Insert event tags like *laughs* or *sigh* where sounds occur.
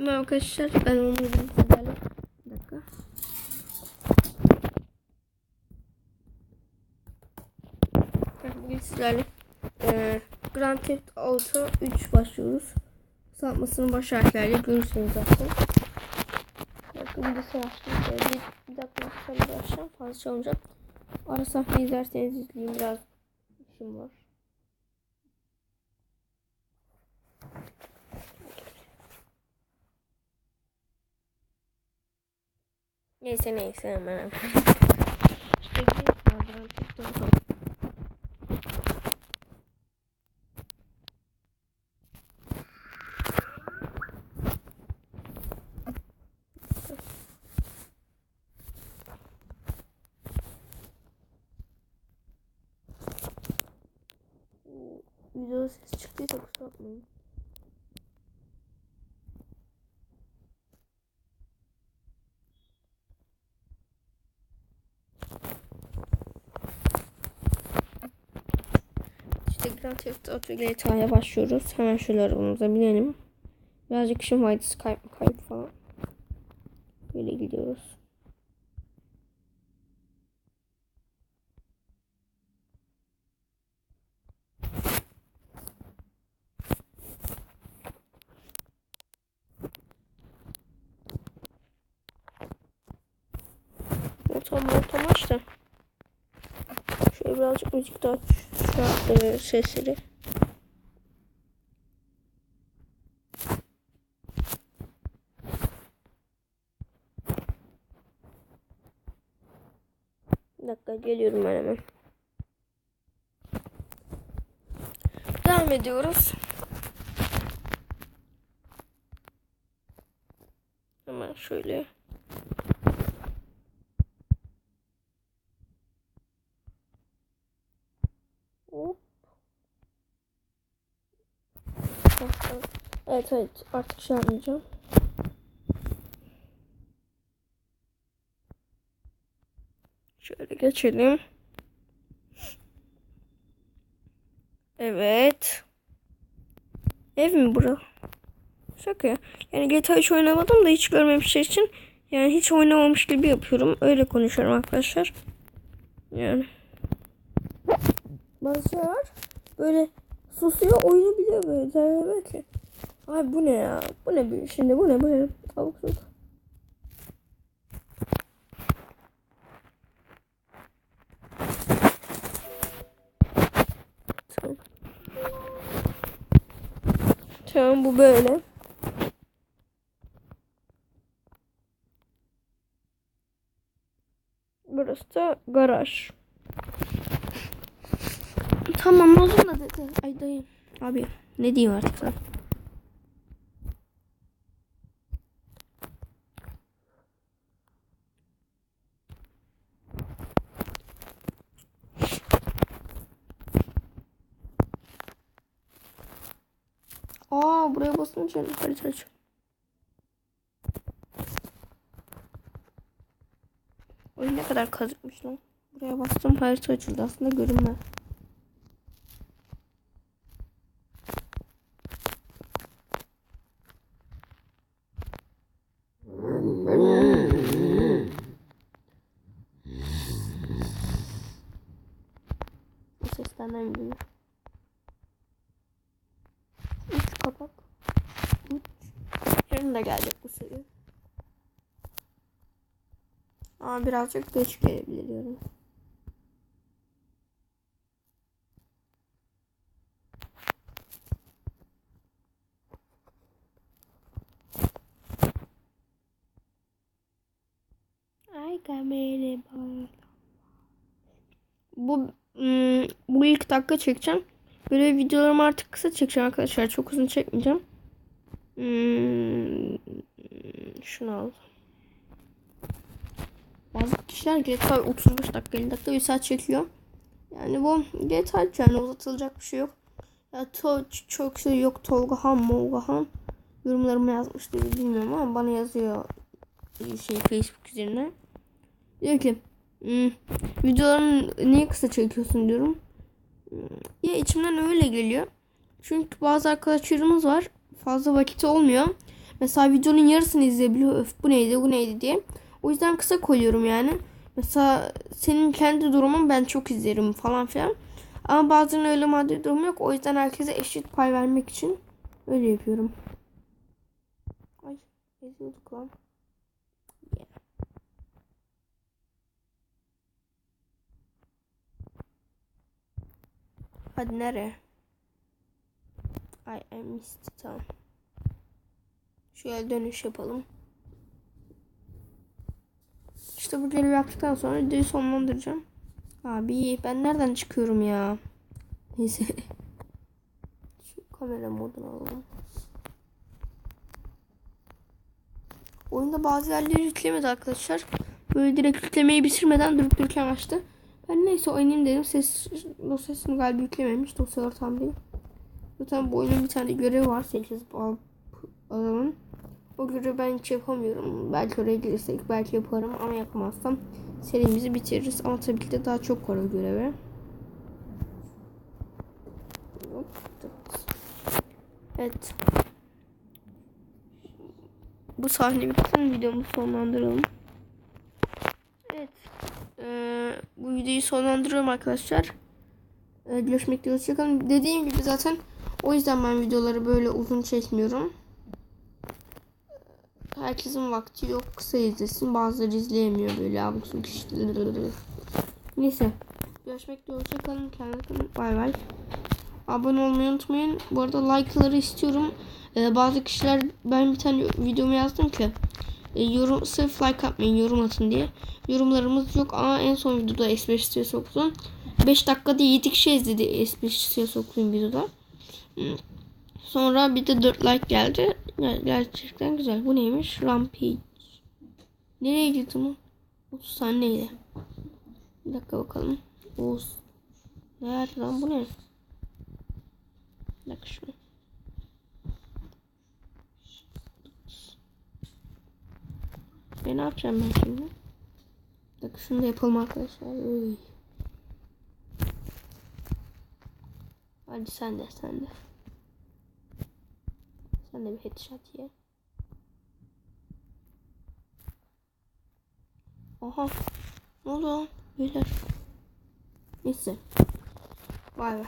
Merhaba arkadaşlar ben onu sizlerle. Bir dakika. Bugün sizlerle eee Grand Theft Auto 3 başlıyoruz. Sapmasını baş harflerle görürsünüz zaten. Bakın bir de savaştım. Bir, dakika sonra başlayacağım. Fazla çalmayacağım. Ara sahne izlerseniz izleyin. Biraz işim var. Neyse neyse hemen. İşte. Video ses çıktıysa kusura bakmayın. Auto GTA'ya başlıyoruz. Hemen şöyle arabamıza binelim. Birazcık işim vardı Skype kayıp falan. Böyle gidiyoruz. Ortam ortam aç. Şöyle birazcık müzik daha. Şu e, sesleri. Dakika geliyorum ben hemen. Devam ediyoruz. Hemen şöyle. Evet evet artık şey yapmayacağım. Şöyle geçelim. Evet. Ev mi bura? Şaka. ya. Yani GTA hiç oynamadım da hiç görmemişler için yani hiç oynamamış gibi yapıyorum. Öyle konuşuyorum arkadaşlar. Yani. Bazı var. Böyle susuyor oyunu biliyor böyle. Derler ki. Ay bu ne ya? Bu ne bu şimdi? Bu ne? Bu ne? Tavuk sus. Tamam. Tamam bu böyle. Burası da garaj. Tamam olsun da dedi. Ay dayı. Abi ne diyeyim artık sana. Aa buraya basınca harita açıyor. Oyun ne kadar kazıkmış lan. Buraya bastım harita açıldı aslında görünmez. Bu ses benden geliyor. Üç kapak. Üç. Yarın da gelecek bu seri. Ama birazcık geç gelebilir yarın. Ay kamera Bu ım, bu ilk dakika çekeceğim. Böyle videolarımı artık kısa çekeceğim arkadaşlar. Çok uzun çekmeyeceğim. Hmm, şunu al. Bazı kişiler GTA 35 dakika 50 dakika 1 saat çekiyor. Yani bu GTA yani uzatılacak bir şey yok. Ya to çok şey yok Tolga Han Molga Han yorumlarıma yazmıştı bilmiyorum ama bana yazıyor şey Facebook üzerine. Diyor ki hmm, videolarını niye kısa çekiyorsun diyorum. Hmm, Ya içimden öyle geliyor. Çünkü bazı arkadaşlarımız var. Fazla vakit olmuyor. Mesela videonun yarısını izleyebiliyor. Öf bu neydi bu neydi diye. O yüzden kısa koyuyorum yani. Mesela senin kendi durumun ben çok izlerim falan filan. Ama bazen öyle maddi durum yok. O yüzden herkese eşit pay vermek için öyle yapıyorum. Ay eziyorduk lan. Yeah. Hadi nereye? I missed it, tamam. Şöyle dönüş yapalım. İşte bu görevi yaptıktan sonra videoyu sonlandıracağım. Abi ben nereden çıkıyorum ya? Neyse. *laughs* Şu kamera modunu alalım. Oyunda bazı yerleri yüklemedi arkadaşlar. Böyle direkt yüklemeyi bitirmeden durup dururken açtı. Ben neyse oynayayım dedim. Ses dosyasını galiba yüklememiş. Dosyalar tam değil. Zaten bu oyunun bir tane görevi var. 8 bal alalım. O görevi ben hiç yapamıyorum. Belki oraya gelirsek belki yaparım ama yapamazsam serimizi bitiririz. Ama tabii ki de daha çok var o görevi. Evet. Bu sahne bitsin videomuzu sonlandıralım. Evet. Ee, bu videoyu sonlandırıyorum arkadaşlar. Ee, görüşmek üzere. Hoşçakalın. Dediğim gibi zaten o yüzden ben videoları böyle uzun çekmiyorum. Herkesin vakti yok. Kısa izlesin. Bazıları izleyemiyor böyle abuk subuk işleri. Neyse. Görüşmek üzere. Hoşçakalın. Kendinize. Bay bay. Abone olmayı unutmayın. Bu arada like'ları istiyorum. Ee, bazı kişiler ben bir tane videomu yazdım ki e, yorum sırf like atmayın yorum atın diye. Yorumlarımız yok ama en son videoda S5'e soktum. 5 dakikada 7 kişi izledi S5'e soktuğum videoda. Hmm. Sonra bir de 4 like geldi. Ger- Gerçekten güzel. Bu neymiş? Rampage. Nereye gitti bu? 30 saniyeydi. Bir dakika bakalım. Oğuz. Nerede lan bu ne? Bir dakika şunu. Ben ne yapacağım ben şimdi? Dakika şunu da yapalım arkadaşlar. Uy. Hadi sen de sen de. Sen de bir headshot ye. Aha. Ne oldu? Beyler. Neyse. Vay be.